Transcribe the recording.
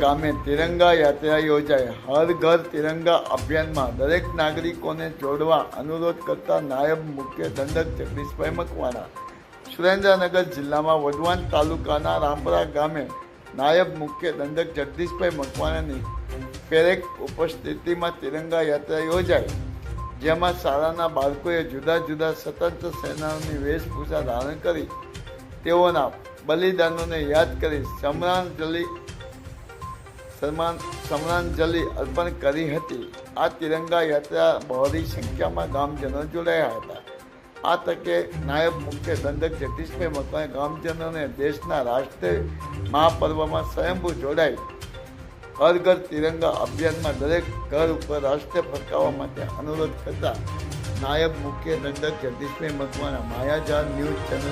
ગામે તિરંગા યાત્રા યોજાઈ. હર ઘર તિરંગા અભિયાનમાં દરેક નાગરિકોને જોડવા અનુરોધ કરતા નાયબ મુખ્ય દંડક જગદીશભાઈ મકવાણા. સુરેન્દ્રનગર જિલ્લામાં વઢવાણ તાલુકાના રામપરા ગામે નાયબ મુખ્ય દંડક જગદીશભાઈ મકવાણાની પ્રેરક ઉપસ્થિતિમાં તિરંગા યાત્રા યોજાઈ. જેમાં શાળાના બાળકોએ જુદા જુદા સ્વતંત્ર સેનાઓની વેશભૂષા ધારણ કરી. તેઓના બલિદાનોને યાદ કરી સમરાંજલિ સન્માન સમરાંજલિ અર્પણ કરી હતી. આ તિરંગા યાત્રા બહોળી સંખ્યામાં ગામજનો જોડાયા હતા. આ તકે નાયબ મુખ્ય દંડક જગદીશભાઈ મકવાએ ગામજનોને દેશના રાષ્ટ્રીય મહાપર્વમાં સ્વયંભૂ જોડાઈ ઘર ઘર તિરંગા અભિયાનમાં દરેક ઘર ઉપર રાષ્ટ્ર ફરકાવવા માટે અનુરોધ કરતા નાયબ મુખ્ય દંડક જગદીશભાઈ મકવાના માયાજાર ન્યૂઝ ચેનલ